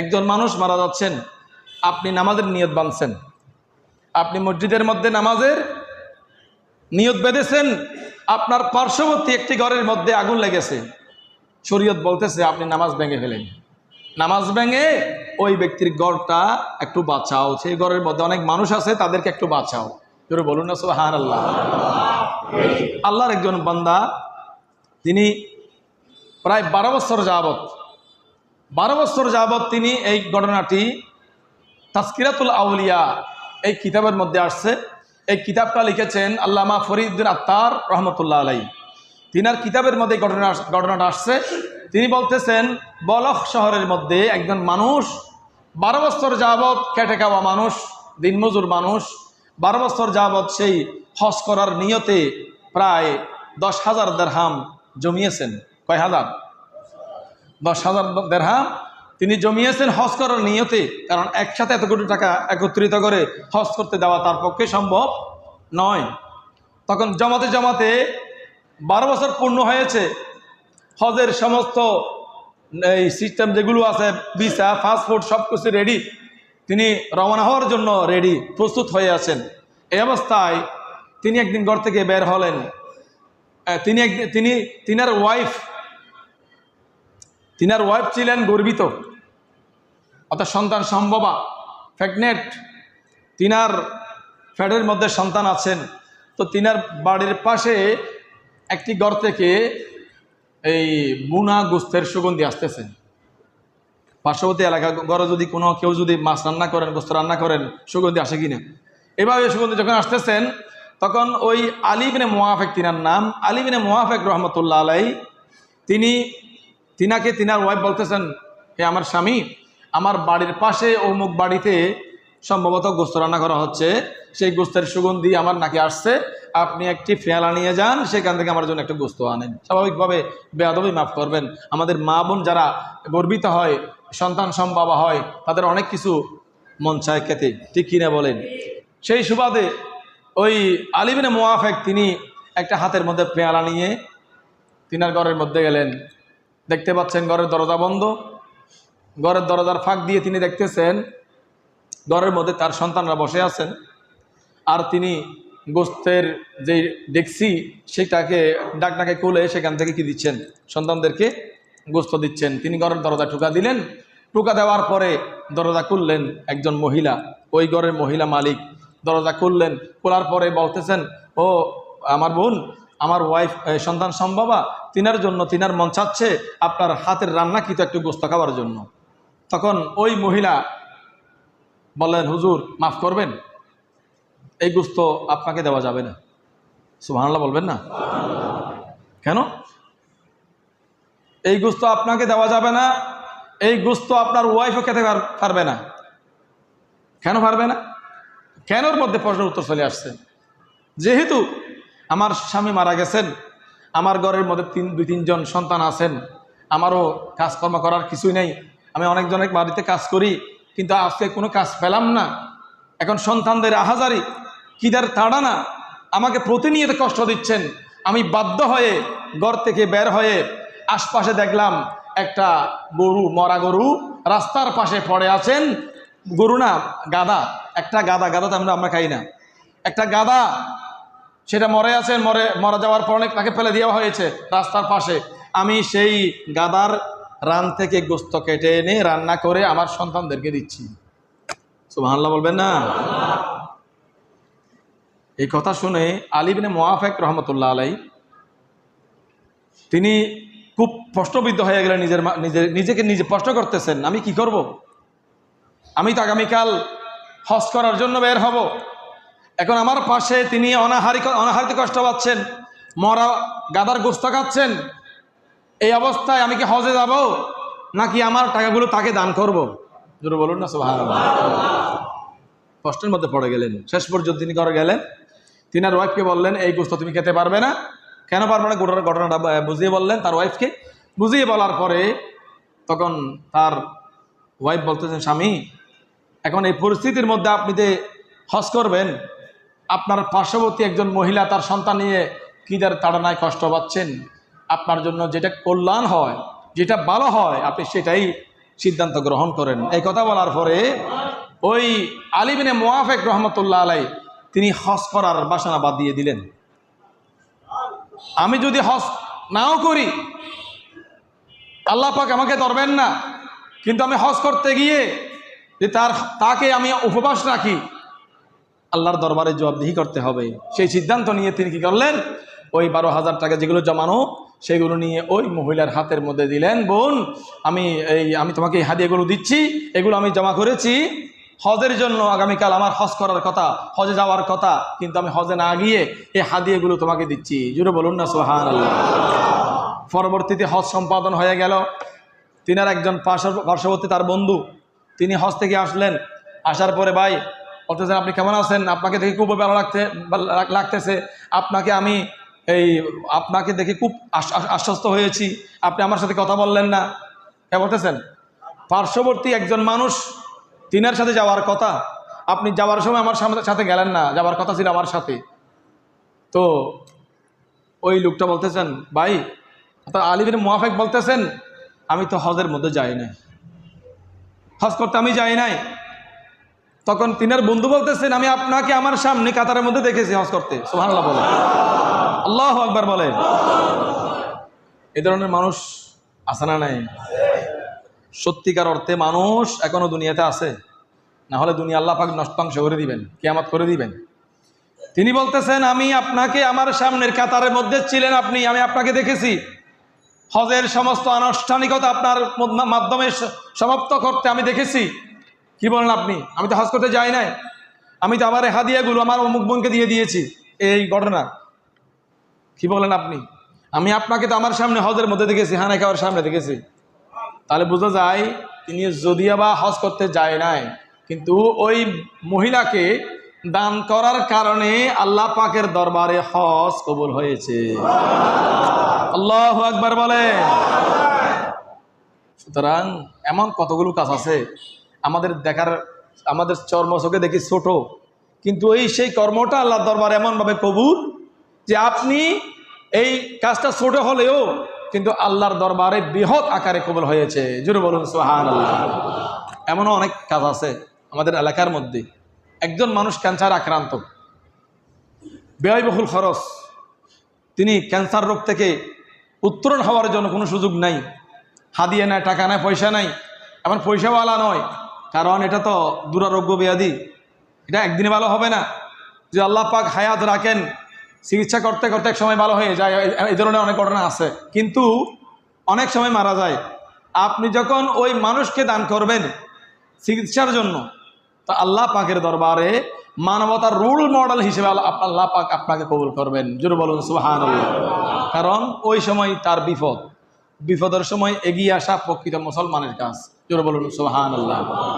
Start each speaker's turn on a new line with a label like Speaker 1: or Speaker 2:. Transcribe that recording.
Speaker 1: একজন মানুষ মারা যাচ্ছেন, আপনি নামাজের নিয়ত বাঁধছেন। আপনি মসজিদের মধ্যে নামাজের নিয়ত বেঁধেছেন, আপনার পার্শ্ববর্তী একটি ঘরের মধ্যে আগুন লেগেছে। শরীয়ত বলতেছে, আপনি নামাজ ভেঙে ফেলেন। নামাজ ভেঙে ওই ব্যক্তির গড়টা একটু বাঁচাও। সেই ঘরের মধ্যে অনেক মানুষ আছে, তাদেরকে একটু বাঁচাও। কেউ বলুন না হার আল্লাহ আল্লাহর একজন বান্দা, তিনি প্রায় বারো বছর যাবত বারো বছর যাবৎ তিনি এই ঘটনাটি তাস্কিরাতুল আউলিয়া এই কিতাবের মধ্যে আসছে। এই কিতাবটা লিখেছেন আল্লামা ফরিদুদ্দিন আত্মার রহমতুল্লাহ আলাই। তিনার কিতাবের মধ্যে ঘটনা ঘটনাটা আসছে। তিনি বলতেছেন, বলখ শহরের মধ্যে একজন মানুষ, বারো বছর যাবৎ কেটে খাওয়া মানুষ, দিনমজুর মানুষ, বারো বছর যাবৎ সেই হজ করার নিয়তে প্রায় দশ হাজার দেড়হাম জমিয়েছেন, কয় হাজার? দশ হাজার দেড়হাম তিনি জমিয়েছেন হজ করার নিয়তে, কারণ একসাথে এত কোটি টাকা একত্রিত করে হজ করতে দেওয়া তার পক্ষে সম্ভব নয়। তখন জমাতে জমাতে বারো বছর পূর্ণ হয়েছে। হজের সমস্ত, এই সিস্টেম যেগুলো আছে ভিসা পাসপোর্ট সব কিছু রেডি তিনি রওনা হওয়ার জন্য রেডি প্রস্তুত হয়ে আছেন। এই অবস্থায় তিনি একদিন ঘর থেকে বের হলেন। তিনি তিনি, তিনার ওয়াইফ তিনার ওয়াইফ ছিলেন গর্বিত। অর্থাৎ সন্তান সম্ভবা প্রেগনেন্ট তিনার ফ্যাডের মধ্যে সন্তান আছেন। তো তিনার বাড়ির পাশে একটি ঘর থেকে এই বুনা গোস্তের সুগন্ধি আসতেছে। পার্শ্ববর্তী এলাকা ঘরে যদি কোনো কেউ যদি মাছ রান্না করেন, গোস্ত রান্না করেন, সুগন্ধি আসে কিনা? এভাবে সুগন্ধি যখন আসতেছেন, তখন ওই আলিবিনে মোয়াফেক তিনার নাম আলিবিনে মোয়াফেক রহমতুল্লাহ আলাই তিনি তিনাকে তিনার ওয়াইফ বলতেছেন, হে আমার স্বামী, আমার বাড়ির পাশে অমুক বাড়িতে সম্ভবত গোস্ত রান্না করা হচ্ছে। সেই গোস্তের সুগন্ধি আমার নাকি আসছে। আপনি একটি ফেয়ালা নিয়ে যান, সেখান থেকে আমার জন্য একটা গোস্ত আনেন। স্বাভাবিকভাবে বেয়াদবি মাফ করবেন। আমাদের মা বোন যারা গর্বিত হয়, সন্তান সম্ভাবা হয়, তাদের অনেক কিছু মন চায় খেতে। ঠিক কিনা বলেন? সেই সুবাদে ওই আলিবিনে মোয়াফেক তিনি একটা হাতের মধ্যে পেয়ালা নিয়ে তিনার ঘরের মধ্যে গেলেন। দেখতে পাচ্ছেন ঘরের দরজা বন্ধ। ঘরের দরজার ফাঁক দিয়ে তিনি দেখতেছেন ঘরের মধ্যে তার সন্তানরা বসে আছেন। আর তিনি গোস্তের যে ডেক্সি, সেটাকে ডাকনাকে খুলে সেখান থেকে কি দিচ্ছেন? সন্তানদেরকে গোস্ত দিচ্ছেন। তিনি ঘরের দরজা ঠুকা দিলেন। ঠুকা দেওয়ার পরে দরজা খুললেন একজন মহিলা। ওই ঘরের মহিলা মালিক দরজা খুললেন। খোলার পরে বলতেছেন, ও, আমার বোন আমার ওয়াইফ সন্তান সম্ভবা? তিনার জন্য, তিনার মন চাচ্ছে আপনার হাতের রান্না কিন্তু একটু গোস্ত খাওয়ার জন্য। তখন ওই মহিলা বললেন, হুজুর, মাফ করবেন? এই গোস্ত আপনাকে দেওয়া যাবে না। সুবহানাল্লাহ বলবেন না? কেন? এই গোস্ত আপনাকে দেওয়া যাবে না, এই গোস্ত আপনার ওয়াইফও খেতে পার- পারবে না। কেন পারবে না? কেনর মধ্যে প্রশ্নের উত্তর চলে আসছে? যেহেতু আমার স্বামী মারা গেছেন, আমার ঘরের মধ্যে তিন, দুই, তিনজন সন্তান আছেন, আমারও কাজকর্ম করার কিছুই নেই, আমি অনেকজনের বাড়িতে কাজ করি, কিন্তু আজকে কোনো কাজ পেলাম না। এখন সন্তানদের আহাজারি, কিদার তাড়া না আমাকে প্রতিনিয়ত কষ্ট দিচ্ছেন। আমি বাধ্য হয়ে ঘর থেকে বের হয়ে আশপাশে দেখলাম একটা গরু, মরা গরু, রাস্তার পাশে পড়ে আছেন। গরু না গাদা একটা গাদা গাদা তো আমরা আমরা খাই না। একটা গাদা সেটা মরে আছেন মরে, মরা যাওয়ার পর অনেক তাকে ফেলে দেওয়া হয়েছে রাস্তার পাশে। আমি সেই গাদার রান থেকে গোস্ত কেটে এনে রান্না করে আমার সন্তানদেরকে দিচ্ছি। সুবহানাল্লাহ বলবেন না? এই কথা শুনে আলিবিনে মোয়াফেক রহমতুল্লাহ আলাই, তিনি খুব প্রশ্নবিদ্ধ হয়ে গেলেন নিজের নিজের নিজেকে নিজে প্রশ্ন করতেছেন। আমি কি করব। আমি তো আগামীকাল হজ করার জন্য বের হব। এখন আমার পাশে তিনি অনাহারি অনাহারিতে কষ্ট পাচ্ছেন, মরা গাদার গোস্ত খাচ্ছেন, এই অবস্থায় আমি কি হজে যাব নাকি আমার টাকাগুলো তাকে দান করব? বলুন না কষ্টের মধ্যে পড়ে গেলেন। শেষ পর্যন্ত তিনি করে গেলেন। তিনি আর ওয়াইফকে বললেন, এই গোস্ত তুমি খেতে পারবে না। কেন পারবে না? গোটার ঘটনাটা বুঝিয়ে বললেন তার ওয়াইফকে বুঝিয়ে বলার পরে তখন তার ওয়াইফ বলতেছেন, স্বামী, এখন এই পরিস্থিতির মধ্যে আপনি যে হজ করবেন আপনার পার্শ্ববর্তী একজন মহিলা তার সন্তান নিয়ে কিদার তাড়নায় কষ্ট পাচ্ছেন? আপনার জন্য যেটা কল্যাণ হয়, যেটা ভালো হয়, আপনি সেটাই সিদ্ধান্ত গ্রহণ করেন। এই কথা বলার পরে ওই আলিবিনে মোয়াফেক রহমতুল্লাহ আলাই তিনি হজ করার বাসনা বাদ দিয়ে দিলেন। আমি যদি হজ নাও করি, আল্লাহ পাক আমাকে ধরবেন না। কিন্তু আমি হজ করতে গিয়ে যে তার তাকে আমি উপবাস রাখি আল্লাহর দরবারে জবাবদিহি করতে হবে। সেই সিদ্ধান্ত নিয়ে তিনি কি করলেন? ওই বারো হাজার টাকা যেগুলো জমানো, সেগুলো নিয়ে ওই মহিলার হাতের মধ্যে দিলেন, বোন, আমি এই, আমি তোমাকে এই হাদিয়াগুলো দিচ্ছি, এগুলো আমি জমা করেছি। হজের জন্য আগামীকাল আমার হজ করার কথা, হজে যাওয়ার কথা, কিন্তু আমি হজে না গিয়ে এই হাদিয়াগুলো তোমাকে দিচ্ছি। জুড়ে বলুন না সোহান আল্লাহ পরবর্তীতে হজ সম্পাদন হয়ে গেল। তিনার একজন পার্শ্ব- পার্শ্ববর্তী তার বন্ধু, তিনি হজ থেকে আসলেন। আসার পরে, ভাই বলতেছেন আপনি কেমন আছেন? আপনাকে দেখে খুব ভালো লাগতে লাগতেছে। আপনাকে আমি এই, আপনাকে দেখে খুব আশ- আশ- আশ্বস্ত হয়েছি। আপনি আমার সাথে কথা বললেন না। কে বলতেছেন? পার্শ্ববর্তী একজন মানুষ, তিনার সাথে যাওয়ার কথা। আপনি যাওয়ার সময় আমার সাথে গেলেন না। যাওয়ার কথা ছিল আমার সাথে। তো ওই লোকটা বলতেছেন, ভাই অর্থাৎ আলিবিন মুহাফেক বলতেছেন, আমি তো হজের মধ্যে যাই নাই। হজ করতে আমি যাই নাই। তখন তিনার বন্ধু বলতেছেন, আমি আপনাকে আমার সামনে কাতারের মধ্যে দেখেছি, হজ করতে। সুবহানাল্লাহ বলে আল্লাহ আকবার বলে এ ধরনের মানুষ আছে না নাই? সত্যিকার অর্থে মানুষ এখনও দুনিয়াতে আছে? না হলে দুনিয়া আল্লাহ পাক নষ্টাংশ করে দিবেন, কেয়ামত করে দিবেন। তিনি বলতেছেন, আমি আপনাকে আমার সামনের কাতারের মধ্যে ছিলেন আপনি, আমি আপনাকে দেখেছি। হজের সমস্ত আনুষ্ঠানিকতা আপনার মাধ্যমে সমাপ্ত করতে আমি দেখেছি। কি বলেন আপনি? আমি তো হজ করতে যাই নাই। আমি তো আমার হাদিয়াগুলো আমার অমুক বোনকে দিয়ে দিয়েছি। এই ঘটনা। কি বলেন আপনি? আমি আপনাকে তো আমার সামনে হজের মধ্যে দেখেছি হানা খাওয়ার সামনে দেখেছি। তাহলে বোঝা যায়, তিনি যদিও বা হজ করতে যায় নাই, কিন্তু ওই মহিলাকে দান করার কারণে আল্লাহ পাকের দরবারে হজ কবুল হয়েছে। আল্লাহ একবার বলে সুতরাং এমন কতগুলো কাজ আছে আমাদের দেখার, আমাদের চর্ম চোখে দেখি ছোট। কিন্তু এই সেই কর্মটা আল্লাহ দরবারে এমনভাবে কবুল যে আপনি এই কাজটা ছোট হলেও কিন্তু আল্লাহর দরবারে বৃহৎ আকারে কবুল হয়েছে। জুড়ে বলুন সোহান এমনও অনেক কাজ আছে আমাদের এলাকার মধ্যে। একজন মানুষ ক্যান্সার আক্রান্ত। ব্যয়বহুল খরচ। তিনি ক্যান্সার রোগ থেকে উত্তরণ হওয়ার জন্য কোনো সুযোগ নাই। হাদিয়ে নেয়, টাকা নেয়, পয়সা নাই এমন পয়সাওয়ালা নয় কারণ এটা তো দুরারোগ্য ব্যাধি। এটা একদিনে ভালো হবে না। যে আল্লাহ পাক হায়াত রাখেন, চিকিৎসা করতে করতে এক সময় ভালো হয়ে যায় এই- ধরনের অনেক ঘটনা আছে। কিন্তু অনেক সময় মারা যায়। আপনি যখন ওই মানুষকে দান করবেন চিকিৎসার জন্য, তো আল্লাহ পাকের দরবারে মানবতার রোল মডেল হিসেবে আল্লাহ পাক আপনাকে কবুল করবেন। জোরে বলুন সুহান কারণ ওই সময় তার বিপদ। বিপদের সময় এগিয়ে আসা প্রকৃত মুসলমানের কাজ। জোরে বলুন সুহান আল্লাহ